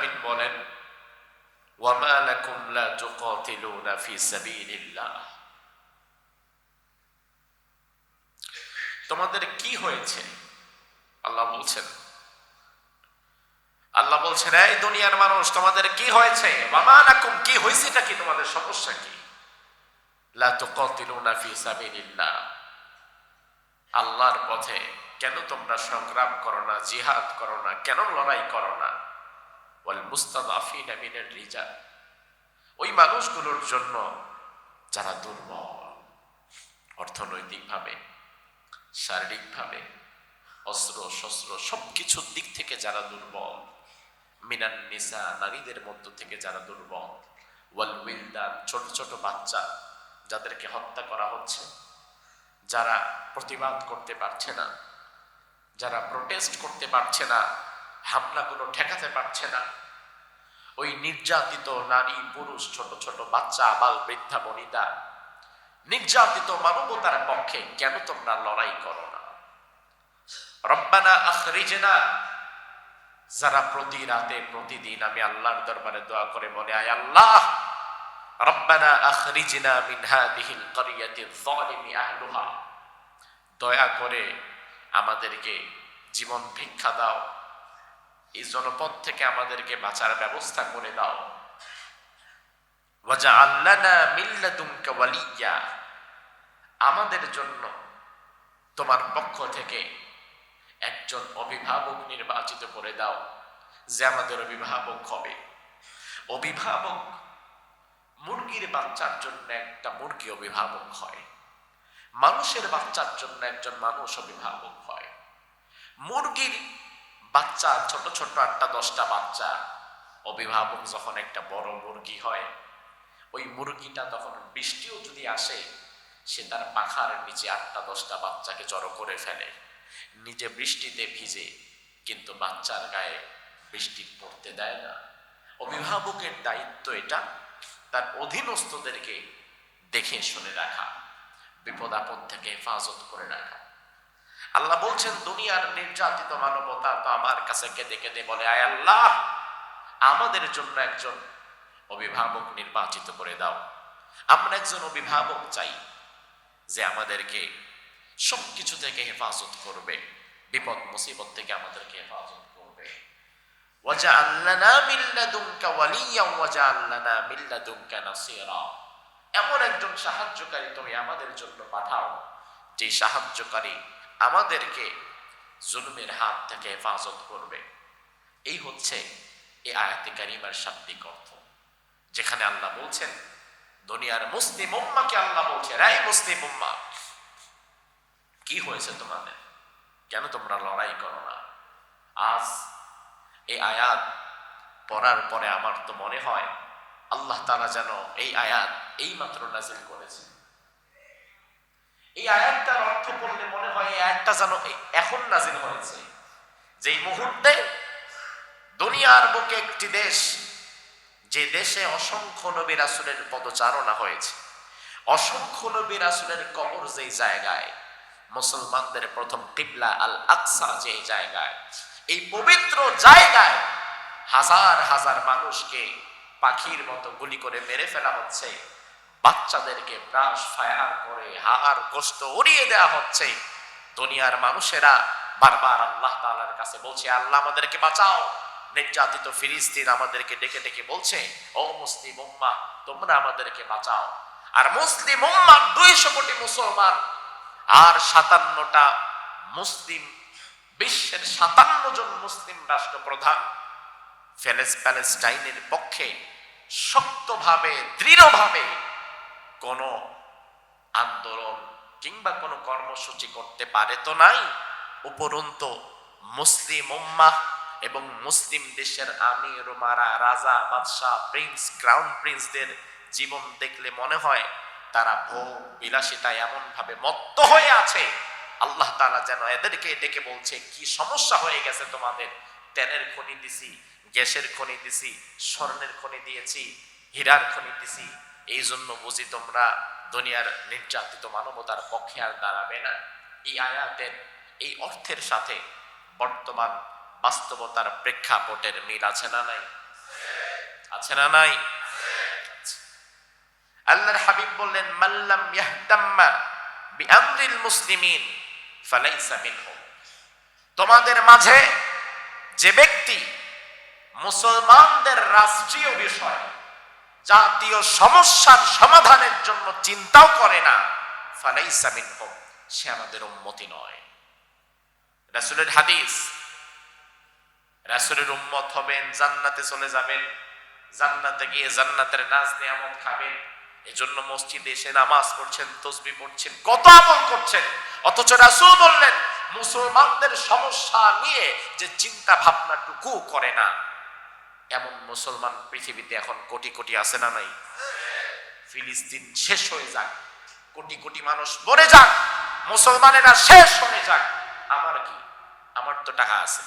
আলামিন বলেন তোমাদের কি হয়েছে? আল্লাহ বলছেন আল্লাহ বলছেন, এই দুনিয়ার মানুষ, তোমাদের কি হয়েছে? ওয়ামা লাকুম, কি হয়েছেটা কি? তোমাদের সমস্যা কি? আল্লাহর পথে কেন তোমরা সংগ্রাম করো না, জিহাদ করো না, কেন লড়াই করো না? ওয়াল মুস্তাদাফিনা মিনার রিজাল ওই মানুষগুলোর জন্য যারা দুর্বল, অর্থনৈতিকভাবে, শারীরিকভাবে, অস্ত্র, শস্ত্র, সবকিছুর দিক থেকে যারা দুর্বল, মিনান নিসা, নারীদের মধ্য থেকে যারা দুর্বল, ওয়াল উইলদান, ছোট ছোট বাচ্চা যাদেরকে হত্যা করা হচ্ছে, যারা প্রতিবাদ করতে পারছে না, যারা প্রোটেস্ট করতে পারছে না, হামলাগুলো ঠেকাতে পারছে না ওই নির্যাতিত নারী, পুরুষ, ছোট ছোট বাচ্চা আবাল বৃদ্ধা, বনিতা। নির্যাতিত মানবতার পক্ষে কেন তোমরা লড়াই করো না? রব্বানা আখরিজেনা। যারা প্রতি রাতে, প্রতিদিন আমি আল্লাহর দরবারে দোয়া করে বলে, আয় আল্লাহ, রব্বানা আখরিজনা মিন হাদিহিল ক্বরিয়াতি যালিমি আহলুহা। দয়া করে আমাদেরকে জীবন ভিক্ষা দাও। এই জনপদ থেকে আমাদেরকে বাঁচার ব্যবস্থা করে দাও। আমাদের জন্য তোমার পক্ষ থেকে একজন অভিভাবক নির্বাচিত করে দাও, যে আমাদের অভিভাবক হবে। অভিভাবক মুরগির বাচ্চার জন্য একটা মুরগি অভিভাবক হয়। মানুষের বাচ্চার জন্য একজন মানুষ অভিভাবক হয়। মুরগির বাচ্চা, ছোট ছোট আটটা, দশটা বাচ্চা। অভিভাবক যখন একটা বড় মুরগি হয়, ওই মুরগিটা তখন বৃষ্টিও যদি আসে, সে তার পাখার নিচে আটটা, দশটা বাচ্চাকে জড়ো করে ফেলে। নিজে বৃষ্টিতে ভিজে, কিন্তু বাচ্চার গায়ে বৃষ্টি পড়তে দেয় না। অভিভাবকের দায়িত্ব এটা, তার অধীনস্থদেরকে দেখে শুনে রাখা, বিপদ আপদ থেকে হেফাজত করে রাখা। আল্লাহ বলছেন, দুনিয়ার নির্যাতিত মানবতা তো আমার কাছে কেঁদে কেঁদে বলে, আয় আল্লাহ, আমাদের জন্য একজন অভিভাবক নির্বাচিত করে দাও। আমরা একজন অভিভাবক চাই যে আমাদেরকে সব কিছু থেকে হেফাজত করবে, বিপদ, মুসিবত থেকে আমাদেরকে হেফাজত করবে। মিন মিন এমন একজন সাহায্যকারী তুমি আমাদের জন্য পাঠাও, যে সাহায্যকারী আমাদেরকে জুলুমের হাত থেকে হেফাজত করবে। এই হচ্ছে এই আয়াতে কারিমার শাব্দিক অর্থ। যেখানে আল্লাহ বলছেন, দুনিয়ার মুসলিম উম্মাকে আল্লাহ বলছে রাই মুসলিম উম্মা, কি হয়েছে তোমাদের? কেন তোমরা লড়াই করো না? আজ এই আয়াত পড়ার পরে আমার তো মনে হয়, আল্লাহ তারা যেন এই আয়াত এই মাত্র নাজিল করেছে। এই আয়াতটার অর্থ পড়লে মনে হয় এই আয়াতটা যেন এখন নাজিল হয়েছে। যেই মুহূর্তে দুনিয়ার বুকে একটি দেশ, যে দেশে অসংখ্য নবী রাসুলের পদচারণা হয়েছে, অসংখ্য নবী রাসুলের কবর যেই জায়গায়, মুসলমানদের প্রথম কিবলা আল আকসা যে জায়গায়, এই পবিত্র জায়গায় হাজার হাজার মানুষকে পাখির মতো গুলি করে মেরে ফেলা হচ্ছে। বাচ্চাদেরকে ব্রাশ, ফায়ার করে, হাহার, গোস্ত উড়িয়ে দেওয়া হচ্ছে। দুনিয়ার মানুষেরা বারবার আল্লাহ তাআলার কাছে বলছে, আল্লাহ আমাদেরকে বাঁচাও। নির্যাতিত ফিলিস্তিন আমাদেরকে ডেকে ডেকে বলছে, ও মুসলিম উম্মা তোমরা আমাদেরকে বাঁচাও। আর মুসলিম উম্মা দুইশো কোটি মুসলমান, আর সাতান্নটা মুসলিম, বিশ্বের সাতান্ন জন মুসলিম রাষ্ট্রপ্রধান ফেলেস প্যালেস্টাইনের পক্ষে শক্তভাবে, দৃঢ়ভাবে কোনো আন্দোলন কিংবা কোনো কর্মসূচি করতে পারে তো নাই? উপরন্ত মুসলিম উম্মাহ এবং মুসলিম দেশের আমির মারা রাজা, বাদশাহ, প্রিন্স, ক্রাউন প্রিন্সদের জীবন দেখলে মনে হয় তারা ভোগ বিলাসিতায় এমন ভাবে মত্ত হয়ে আছে। আল্লাহ তাআলা যেন এদেরকে ডেকে বলছে, কি সমস্যা হয়ে গেছে তোমাদের? তেলের খনি দিছি, গ্যাসের খনি দিছি, স্বর্ণের খনি দিয়েছি, হীরার খনি দিছি এই জন্য বুঝি তোমরা দুনিয়ার নির্যাতিত মানবতার পক্ষে আর দাঁড়াবে না। এই আয়াতের, এই অর্থের সাথে বর্তমান বাস্তবতার প্রেক্ষাপটের মিল আছে না নাই? আছে না নাই? আল্লাহর হাবিব বললেন মাল্লাম ইয়াহতাম্মা বিআমরিল মুসলিমিন ফালাইসা তোমাদের মাঝে যে ব্যক্তি মুসলমানদের রাষ্ট্রীয় বিষয় জাতীয় সমস্যার সমাধানের জন্য চিন্তাও করে না। ফালাইসা মিনহুম, সে আমাদের উম্মতি নয়। রাসূলের হাদিস, রাসূলের উম্মত হবেন, জান্নাতে চলে যাবেন, জান্নাতে গিয়ে জান্নাতের নাজ নিয়ামত খাবেন। এজন্য মসজিদে এসে নামাজ পড়ছেন, তসবি পড়ছেন, কত আমল করছেন। অথচ রাসূল বললেন, মুসলমানদের সমস্যা নিয়ে যে চিন্তা ভাবনাটুকু করে না। এমন মুসলমান পৃথিবীতে এখন কোটি কোটি আছে না নাই? ফিলিস্তিন শেষ হয়ে যাক, কোটি কোটি মানুষ মরে যাক, মুসলমানেরা শেষ হয়ে যাক। আমার কি? আমার তো টাকা আছে,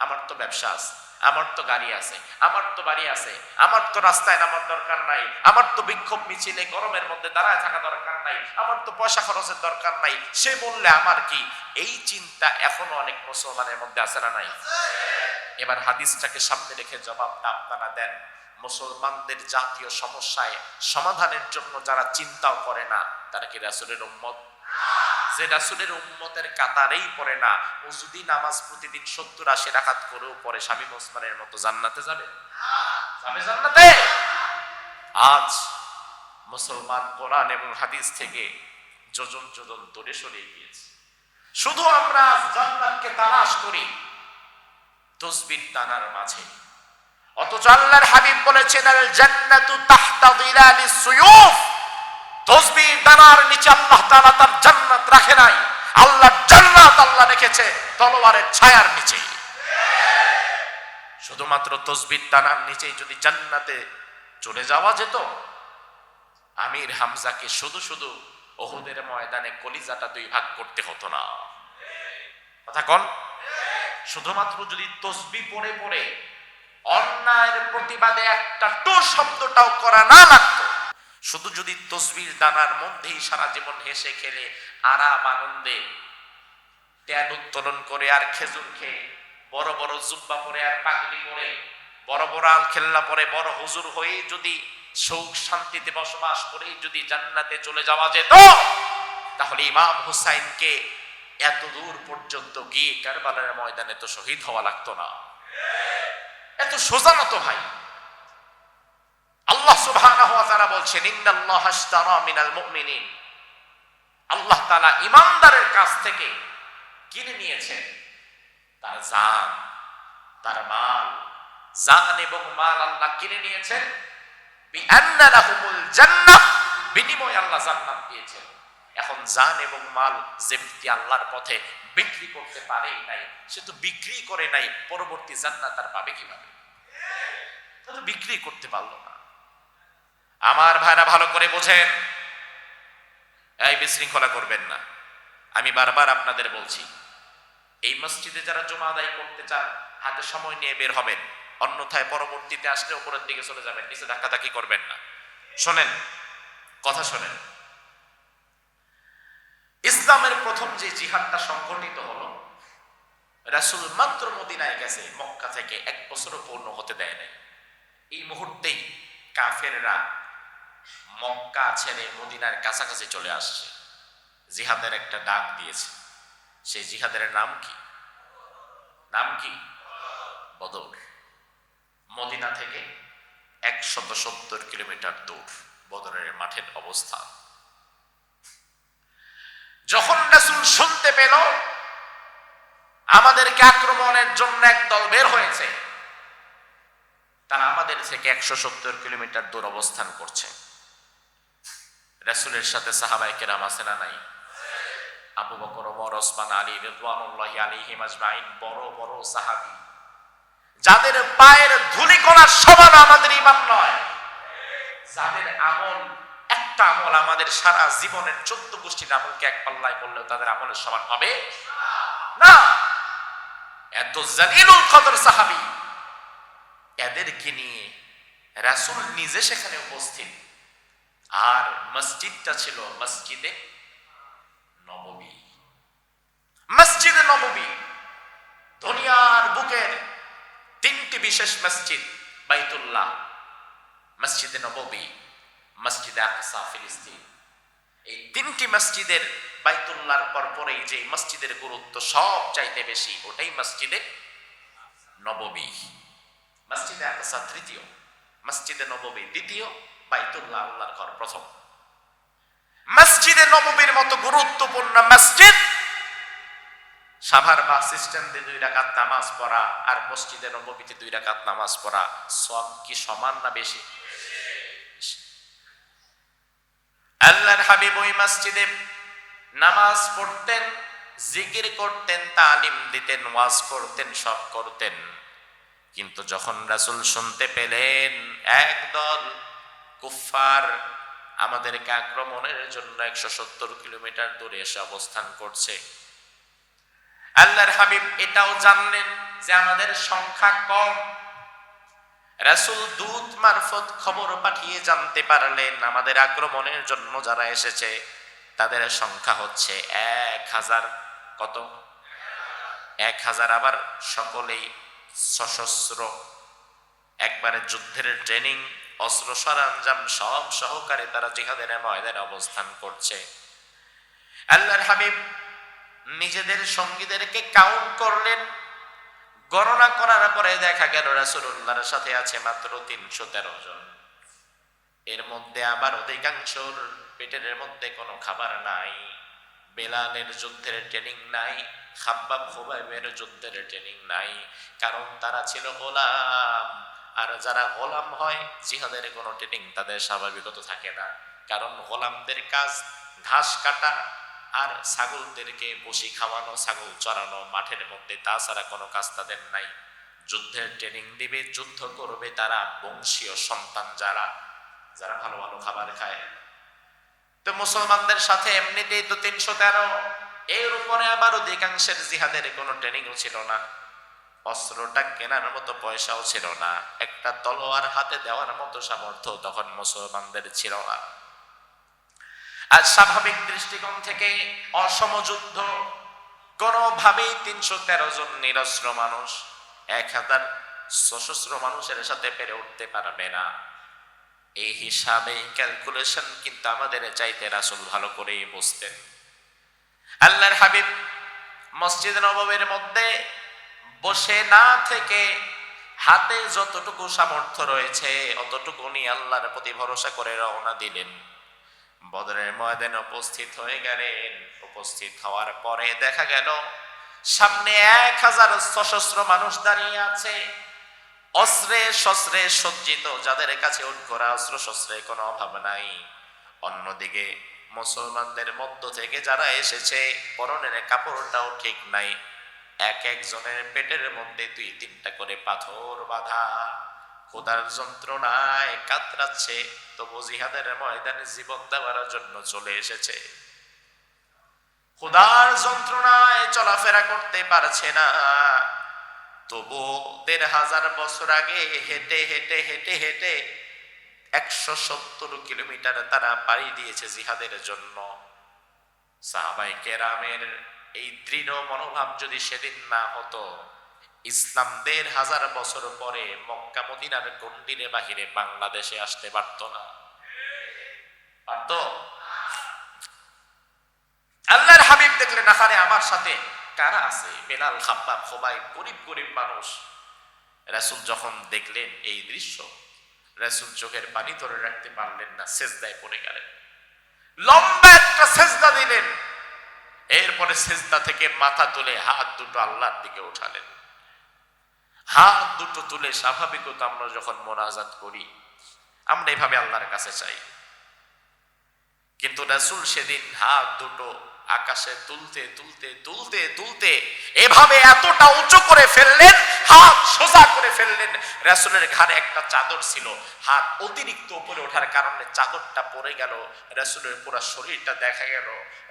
আমার তো ব্যবসা আছে, আমার তো গাড়ি আছে, আমার তো বাড়ি আছে, আমার তো রাস্তায় নামার দরকার নাই, আমার তো বিক্ষোভ মিছিলে গরমের মধ্যে দাঁড়ায় থাকা দরকার নাই, আমার তো পয়সা খরচের দরকার নাই, সে বললে আমার কি? এই চিন্তা এখনও অনেক মুসলমানের মধ্যে আছে না নাই? এবার হাদিসটাকে সামনে রেখে জবাবটা আপনারা দেন। মুসলমানদের জাতীয় সমস্যায় সমাধানের জন্য যারা চিন্তাও করে না, তারা কি রাসুলের উম্মত? যে রাসুলের উম্মতের কাতারেই পড়ে না, ও যদি নামাজ প্রতিদিন সত্তর আশি রাখাত করেও পরে স্বামী ওসমানের মতো জান্নাতে যাবে? যাবে জান্নাতে? আজ মুসলমান কোরআন এবং হাদিস থেকে যোজন যোজন দূরে সরিয়ে গিয়েছে শুধু আমরা জান্নাতকে তালাশ করি তসবির টানার মাঝে। অথচ আল্লাহর হাবিব বলেছেন আল জান্নাতু তাহতা যিলালিস সুয়ুফ। তসবির দানার নিচে আল্লাহ তাআলা তার জান্নাত রাখে নাই। আল্লাহ জান্নাত আল্লাহ রেখেছে তলোয়ারের ছায়ার নিচে। শুধুমাত্র তসবির দানার নিচেই যদি জান্নাতে চলে যাওয়া যেত, আমির হামজাকে শুধু শুধু ওহুদের ময়দানে কলিজাটা দুই ভাগ করতে হতো না। কথা কন। শুধুমাত্র যদি তসবি পড়ে পড়ে অন্যায়ের প্রতিবাদে একটা টু শব্দটাও করা না লাগতো, শুধু যদি তসবির দানার মধ্যেই সারা জীবন হেসে খেলে, আরাম, আনন্দে ট্যান উত্তোলন করে আর খেজুর খেয়ে, বড় বড় জুব্বা পরে আর পাগলি পরে, বড় বড় আল খেলনা পরে বড় হুজুর হয়ে যদি সুখ শান্তিতে বসবাস করে যদি জান্নাতে চলে যাওয়া যেত, তাহলে ইমাম হুসাইনকে এত দূর পর্যন্ত গিয়ে কারবালার ময়দানে তো শহীদ হওয়া লাগতো না। এত সোজা না তো ভাই। আল্লাহ সুবহানাহু ওয়া তাআলা বলছেন, ইন্নাল্লাহ আশতারা মিনাল মুমিনিন। আল্লাহ তাআলা ইমানদারের কাছ থেকে কিনে নিয়েছেন? তার জান, তার মাল। জান এবং মাল আল্লাহ কিনে নিয়েছেন? বিআন্না লাহুমুল জান্নাহ। বিনিময়ে আল্লাহ জান্নাত দিয়েছেন। এখন জান এবং মাল যে ব্যক্তি আল্লাহর পথে বিক্রি করতে পারে নাই, সে তো বিক্রি করে নাই, পরবর্তী জান্নাত তার পাবে কীভাবে? বিক্রি করতে পারল না। আমার ভাইরা ভালো করে বোঝেন। এই বিশৃঙ্খলা করবেন না। আমি বারবার আপনাদের বলছি, এই মসজিদে যারা জমা আদায় করতে চান, হাতে সময় নিয়ে বের হবেন। অন্যথায় পরবর্তীতে আসলে উপরের দিকে চলে যাবেন, নিচে ধাক্কাধাক্কি করবেন না। শোনেন, কথা শোনেন। ইসলামের প্রথম যে জিহাদটা সংগঠিত হলো, রাসুল মাত্র মদিনায় গেছে, মক্কা থেকে এক বছরও পূর্ণ হতে দেয় নাই। এই মুহূর্তেই কাফেররা মক্কা ছেড়ে মদিনার কাছাকাছি চলে আসছে। জিহাদের একটা ডাক দিয়েছে। সেই জিহাদের নাম কি? নাম কি? বদর। মদিনা থেকে একশত সত্তর কিলোমিটার দূর বদরের মাঠের অবস্থান। যখন রাসূল শুনতে পেল, আমাদেরকে আক্রমণের জন্য একদল বের হয়েছে। তারা আমাদের থেকে একশো সত্তর কিলোমিটার দূর অবস্থান করছে। রাসূলের সাথে সাহাবাই কেরাম আছে না নাই? আবু বকর, ওমর, ওসমান, আলী রিদওয়ানুল্লাহি আলাইহিম আজমাইন, বড় বড় সাহাবি। যাদের পায়ের ধুলি কণার সমান আমাদের ইমান নয়, যাদের আমল একটা আমল আমাদের সারা জীবনের চোদ্দ গোষ্ঠীর আমলকে এক পাল্লায় করলেও তাদের আমলের সমান হবে? না। এত জালিলুল কদর সাহাবী। এদেরকে নিয়ে রাসূল নিজে সেখানে উপস্থিত। আর মসজিদটা ছিল মসজিদে নববী। মসজিদে নববী। দুনিয়ার বুকের তিনটি বিশেষ মসজিদ, বাইতুল্লাহ, মসজিদে নববী। মসজিদে আকসা ফিলিস্তিন। এই তিনটি মসজিদের বাইতুল্লাহর পর পরেই যে মসজিদের গুরুত্ব সব চাইতে বেশি, ওটাই মসজিদে নববী। মসজিদে আকসা তৃতীয়, মসজিদে নববী দ্বিতীয়, বাইতুল্লাহ আল্লাহর ঘর প্রথম। মসজিদে নববীর মতো গুরুত্বপূর্ণ মসজিদ, সাভার বাস স্ট্যান্ডে দুই রাকাত নামাজ পড়া আর মসজিদে নববীতে দুই রাকাত নামাজ পড়া, সব কি সমান না বেশি। আল্লাহর হাবিব ওই মসজিদে নামাজ পড়তেন, জিকির করতেন, তালিম দিতেন, ওয়াজ করতেন, সব করতেন। কিন্তু যখন রাসুল শুনতে পেলেন একদল কুফফার আমাদেরকে আক্রমণের জন্য একশো সত্তর কিলোমিটার দূরে এসে অবস্থান করছে। আল্লাহর হাবিব এটাও জানলেন যে আমাদের সংখ্যা কম। রাসূল দূত মারফত খবর পাঠিয়ে জানতে পারলেন আমাদের আক্রমণের জন্য যারা এসেছে, তাদের সংখ্যা হচ্ছে এক হাজার। কত? এক হাজার আবার সকলেই সশস্ত্র। একবারে যুদ্ধের ট্রেনিং, অস্ত্র, সরঞ্জাম সব সহকারে তারা জিহাদের ময়দানে অবস্থান করছে। আল্লাহর হাবিব নিজেদের সঙ্গীদেরকে কাউন্ট করলেন। গণনা করার পরে দেখা গেল রাসূলুল্লাহর সাথে আছে মাত্র তিনশো তেরো জন। এর মধ্যে আবার অধিকাংশর পেটের মধ্যে কোনো খাবার নাই। বেলালের যুদ্ধের ট্রেনিং নাই, খাব্বাব খুবাইবের যুদ্ধের ট্রেনিং নাই, কারণ তারা ছিল গোলাম। আর যারা গোলাম হয়, জিহাদের কোনো ট্রেনিং তাদের স্বাভাবিকত থাকে না। কারণ গোলামদের কাজ ঘাস কাটা আর ছাগলদেরকে বসি খাওয়ানো, ছাগল চড়ানো, মাঠের মধ্যে, তাছাড়া কোনো কাজ তাদের নাই। যুদ্ধের ট্রেনিং দিবে, যুদ্ধ করবে তারা বংশীয় সন্তান যারা যারা ভালো ভালো খাবার খায়। তো মুসলমানদের সাথে এমনিতেই তো তিনশো তেরো, এর উপরে আবার অধিকাংশের জিহাদের কোনো ট্রেনিংও ছিল না। অস্ত্রটা কেনার মতো পয়সাও ছিল না। একটা তলোয়ার হাতে দেওয়ার মতো সামর্থ্য তখন মুসলমানদের ছিল না। আর স্বাভাবিক দৃষ্টিকোণ থেকে অসম যুদ্ধ, কোনোভাবেই তিনশো তেরো জন নিরস্ত্র মানুষ, এক হাজার সশস্ত্র মানুষের সাথে পেরে উঠতে পারবে না। এই হিসাবে ক্যালকুলেশন কিন্তু আমাদের চাইতে রাসুল ভালো করেই বুঝতেন। আল্লাহর হাবিব মসজিদ নবাবের মধ্যে বসে না থেকে হাতে যতটুকু সামর্থ্য রয়েছে অতটুকু উনি আল্লাহর প্রতি ভরসা করে রওনা দিলেন। বদরের ময়দানে উপস্থিত হয়ে গেলেন। উপস্থিত হওয়ার পরে দেখা গেল, সামনে এক হাজার সশস্ত্র মানুষ দাঁড়িয়ে আছে। অস্ত্রে শস্ত্রে সজ্জিত, যাদের কাছে উৎকরা অস্ত্র শস্ত্রের কোনো অভাব নাই। অন্যদিকে মুসলমানদের মধ্য থেকে যারা এসেছে, পরনের কাপড়টাও ঠিক নাই। এক একজনের পেটের মধ্যে দুই তিনটা করে পাথর বাঁধা। খোদার যন্ত্রণায় কাতরাচ্ছে, তবু জিহাদের ময়দানে জীবন দেওয়ার জন্য চলে এসেছে। খোদার যন্ত্রণায় চলাফেরা করতে পারছে না। তবু দেড় হাজার বছর আগে হেঁটে হেঁটে হেঁটে হেঁটে একশো সত্তর কিলোমিটার তারা পাড়ি দিয়েছে জিহাদের জন্য। সাহাবাই কেরামের এই দৃঢ় মনোভাব যদি সেদিন না হতো ইসলাম দেড় হাজার বছর পরে মক্কা মদিনার গন্ডিরে বাহিরে বাংলাদেশে আসতে পারত না। পারত? আল্লাহর হাবিব দেখলেন আমার সাথে কারা আছে? বেলাল খোবাই গরিব গরিব মানুষ। রাসুল যখন দেখলেন এই দৃশ্য, রাসুল চোখের পানি ধরে রাখতে পারলেন না, সেজদায় পড়ে গেলেন। লম্বা একটা সেজদা দিলেন। এরপরে সেজদা থেকে মাথা তুলে হাত দুটো আল্লাহর দিকে উঠালেন। হাত দুটো তুলে স্বাভাবিকতা আমরা যখন মোনাজাত করি, আমরা এভাবে আল্লাহর কাছে চাই। কিন্তু রাসুল সেদিন হাত দুটো আকাশে তুলতে তুলতে তুলতে তুলতে এভাবে এতটা উঁচু করে ফেললেন, হাত সোজা করে ফেললেন। রাসুলের ঘাড়ে একটা চাদর ছিল, হাত অতিরিক্ত উপরে ওঠার কারণে চাদরটা পড়ে গেল, রাসুলের পুরো শরীরটা দেখা গেল।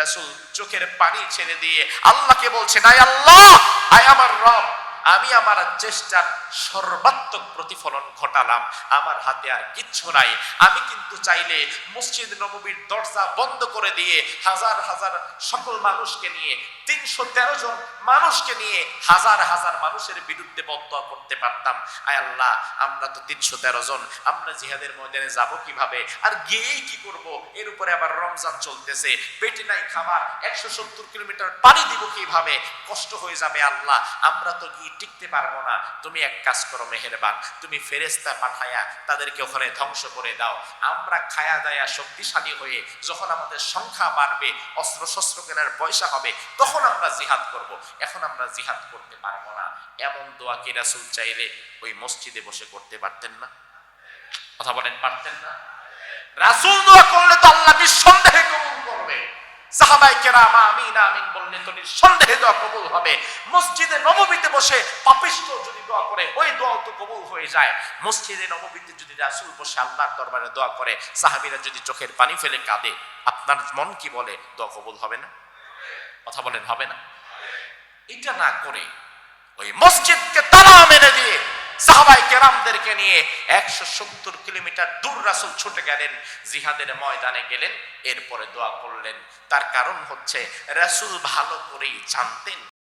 রাসুল চোখের পানি ছেড়ে দিয়ে আল্লাহকে বলছে নাই আল্লাহ, আয় আমার রব। আমি আমার চেষ্টার সর্বাত্মক প্রতিফলন ঘটালাম। আমার হাতে আর কিচ্ছু নাই। আমি কিন্তু চাইলে মসজিদ নববীর দরজা বন্ধ করে দিয়ে হাজার হাজার সকল মানুষকে নিয়ে, তিনশো তেরো জন মানুষকে নিয়ে হাজার হাজার মানুষের বিরুদ্ধে বদ্ধ করতে পারতাম। আয় আল্লাহ, আমরা তো তিনশো তেরো জন। আমরা জিহাদের ময়দানে যাব কীভাবে? আর গিয়েই কি করব? এর উপরে আবার রমজান চলতেছে। পেটে নাই খাবার একশো সত্তর কিলোমিটার পানি দিব কীভাবে? কষ্ট হয়ে যাবে আল্লাহ। আমরা তো গিয়ে টিকতে পারব না। তুমি এক কাজ করো, মেহেরবান। তুমি ফেরেস্তা পাঠায়া তাদেরকে ওখানে ধ্বংস করে দাও। আমরা খায়া দায়া শক্তিশালী হয়ে যখন আমাদের সংখ্যা বাড়বে অস্ত্র শস্ত্র কেনার পয়সা হবে, তখন আমরা জিহাদ করব। এখন আমরা জিহাদ করতে পারব না। এমন দোয়া কি রাসুল চাইলে ওই মসজিদে বসে করতে পারতেন না? কথা বলেন, পারতেন না? রাসুল দোয়া করলে তো আল্লাহ নিঃসন্দেহে কবুল। সাহাবাই কেরাম, আমিন আমিন বললে তো হবে। মসজিদে নবমীতে বসে পাপিষ্ট যদি দোয়া করে, ওই দোয়াও তো কবুল হয়ে যায়। মসজিদে নবমীতে যদি রাসুল বসে দোয়া করে, সাহাবীরা যদি চোখের পানি ফেলে কাঁদে, আপনার মন কি বলে, দোয়া কবুল হবে না? কথা বলেন, হবে না? এটা না করে ওই মসজিদকে তালা মেরে দিয়ে সাহাবাই কেরামদেরকে নিয়ে একশো সত্তর কিলোমিটার দূর রাসুল ছুটে গেলেন, জিহাদের ময়দানে গেলেন, এরপরে দোয়া করলেন। তার কারণ হচ্ছে, রাসুল ভালো করেই জানতেন